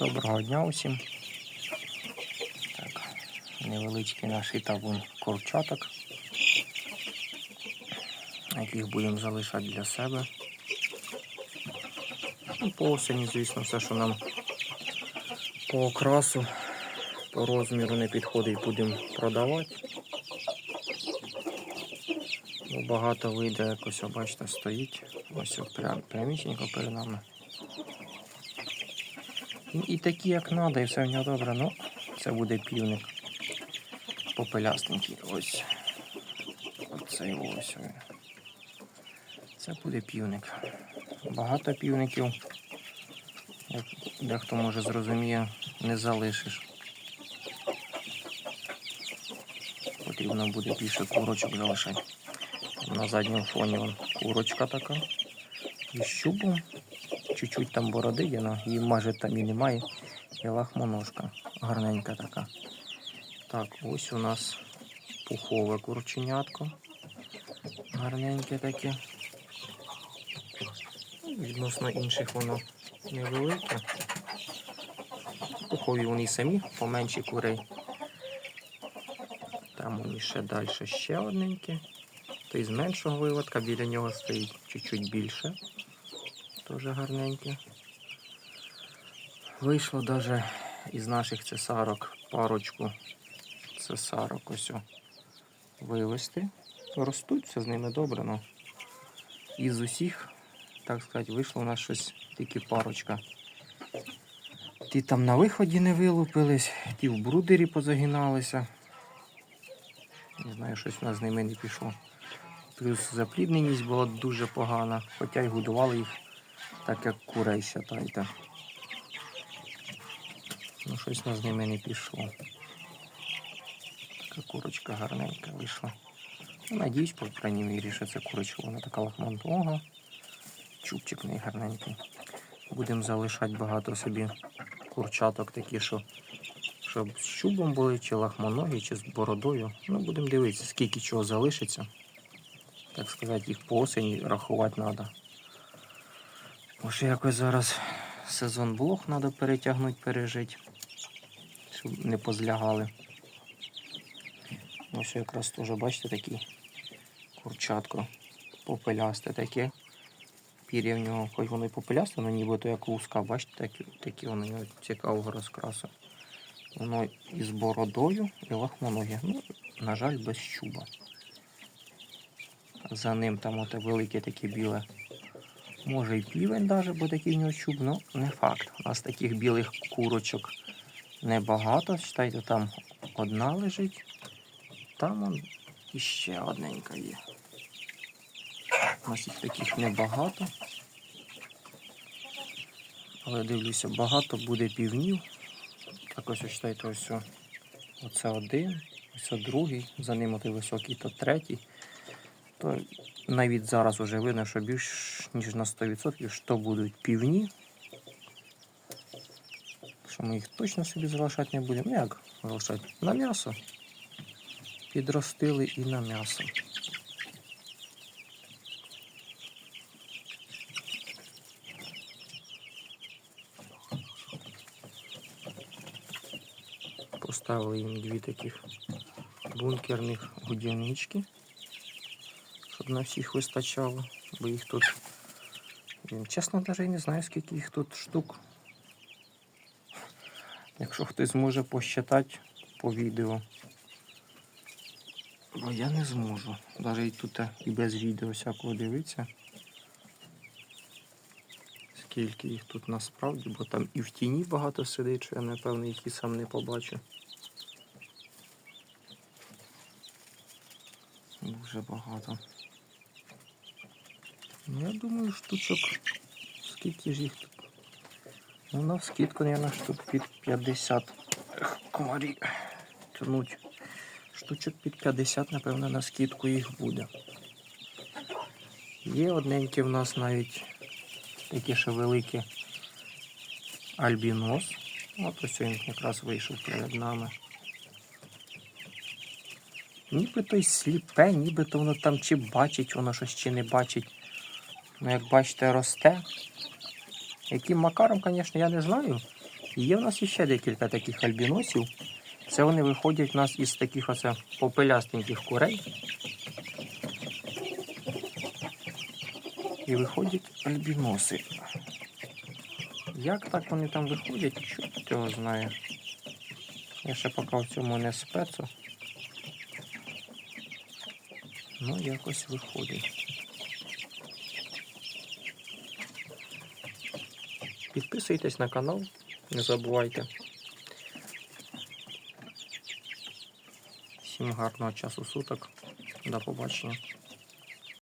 Доброго дня усім. Так, невеличкий наш табун курчаток, яких будемо залишати для себе. Ну, по осені, звісно, все, що нам по окрасу, по розміру не підходить, будемо продавати. Багато вийде, якось, бачите, стоїть. Ось прям, прямісінько перед нами. І, такі, як треба, і все в нього добре. Ну, це буде півник. Попелястенький. Ось. Оцей ось. Це буде півник. Багато півників, як дехто може зрозуміє, не залишиш. Потрібно буде більше курочок залишати. На задньому фоні курочка така. І щубом. Чуть-чуть там бороди але її майже там і немає. І лахмоножка. Гарненька така. Так, ось у нас пухове курченятко. Гарненьке таке. Ну, Відносно інших воно невелике. Пухові вони самі, поменші курей. Там вони ще далі ще одненькі. Той з меншого виводка, біля нього стоїть чуть-чуть більше. Теж гарненьке. Вийшло навіть із наших цесарок парочку цесарок ось вивести. Ростуть, все з ними добре, але із усіх, так сказати, вийшло у нас щось тільки парочка. Ті там на виході не вилупились, ті в брудері позагиналися. Не знаю, щось у нас з ними не пішло. Плюс заплідненість була дуже погана, хоча й годували їх так, як курей считайте. Ну, щось у нас з ними не пішло. Така курочка гарненька вийшла. Ну, надіюсь, по крайній мірі, що це курочка, вона така лахмантога. Чубчик в неї гарненький. Будемо залишати багато собі курчаток такі, що щоб з чубом були, чи лахмоногі, чи з бородою. Ну, будемо дивитися, скільки чого залишиться. Так сказати, їх по осені рахувати треба. Може якось зараз сезон блох треба перетягнути, пережити, щоб не позлягали. Ось якраз теж, бачите, такі курчатко попелясте таке. Пір'я в нього, хоч воно і попелясте, але нібито як луска, бачите, такі, такі нього цікавого розкрасу. Воно із бородою і лахмоногі. Ну, на жаль, без щуба. За ним там оте велике таке біле. Може і півень даже, бо такий нього чуб, ну не факт. У нас таких білих курочок небагато. Читайте, там одна лежить, там он іще одненька є. У нас їх таких небагато. Але дивлюся, багато буде півнів. Так ось читайте, ось оце один, ось другий, за ним отой високий, то третій. То навіть зараз вже видно, що більш ніж на 100% що будуть півні. Що ми їх точно собі залишати не будемо. Ну як залишати? На м'ясо. Підростили і на м'ясо. Поставили їм дві таких бункерних годівнички на всіх вистачало, бо їх тут, чесно, навіть не знаю, скільки їх тут штук. Якщо хтось зможе посчитати по відео. Бо я не зможу. Навіть тут і без відео всякого дивитися. Скільки їх тут насправді, бо там і в тіні багато сидить, що я напевно їх і сам не побачу. Дуже багато. Ну, я думаю, штучок. Скільки ж їх тут? Ну, на скидку, наверное, штук під 50. Ех, комарі тянуть. Штучок під 50, напевно, на скидку їх буде. Є одненькі в нас навіть такі ще великі альбінос. От ось він якраз вийшов перед нами. Нібито й сліпе, нібито воно там чи бачить, воно щось чи не бачить. Ну, як бачите, росте. Яким макаром, звісно, я не знаю. І є в нас ще декілька таких альбіносів. Це вони виходять в нас із таких оце попелястеньких курей. І виходять альбіноси. Як так вони там виходять, чорт його знає. Я ще поки в цьому не спецу. Ну, якось виходить. Підписуйтесь на канал, не забувайте. Всім гарного часу суток. До побачення.